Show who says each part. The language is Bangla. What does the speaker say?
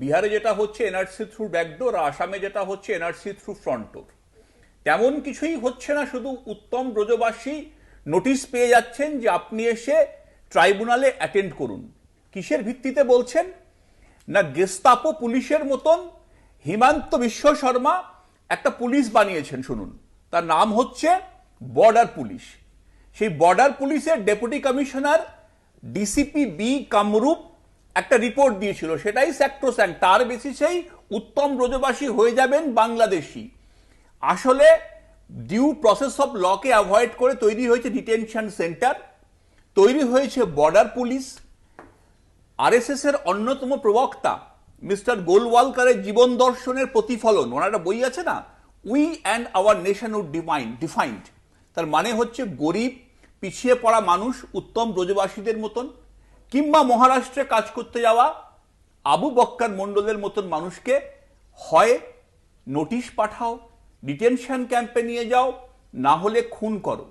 Speaker 1: বিহারে যেটা হচ্ছে এনআরসি থ্রু ব্যাকডোর আর আসামে যেটা হচ্ছে এনআরসি থ্রু ফ্রন্টডোর। তেমন কিছুই হচ্ছে না, শুধু উত্তম ব্রজবাসী নোটিশ পেয়ে যাচ্ছেন যে আপনি এসে ট্রাইব্যুনালে অ্যাটেন্ড করুন। কিসের ভিত্তিতে বলছেন? না, গেস্তাপো পুলিশের মতন হিমান্ত বিশ্ব শর্মা একটা পুলিশ বানিয়েছেন, শুনুন। তার নাম হচ্ছে বর্ডার পুলিশ। সেই বর্ডার পুলিশের deputy commissioner DCP B Kamrup একটা রিপোর্ট দিয়েছিল, সেটাই স্যাক্টোস্যাং তার বেসিসেই উত্তম ব্রজবাসী হয়ে যাবেন বাংলাদেশি। আসলে ডিউ প্রসেস অফ লকে অ্যাভয়েড করে তৈরি হয়েছে ডিটেনশন সেন্টার তৈরি হয়েছে বর্ডার পুলিশ আরএসএস এর অন্যতম প্রবক্তা, মিস্টার গোলওয়ালকারের জীবন দর্শনের প্রতিফলন, ওনার একটা বই আছে না? We and our nation hood defined defined তার মানে হচ্ছে গরিব, পিছিয়ে পড়া মানুষ, উত্তম ব্রজবাসীদের মতন। কিংবা মহারাষ্ট্রে কাজ করতে যাওয়া আবু বক্কার মণ্ডলের মতন মানুষকে হয় নোটিশ পাঠাও, ডিটেনশন ক্যাম্পে নিয়ে যাও, না হলে খুন করো।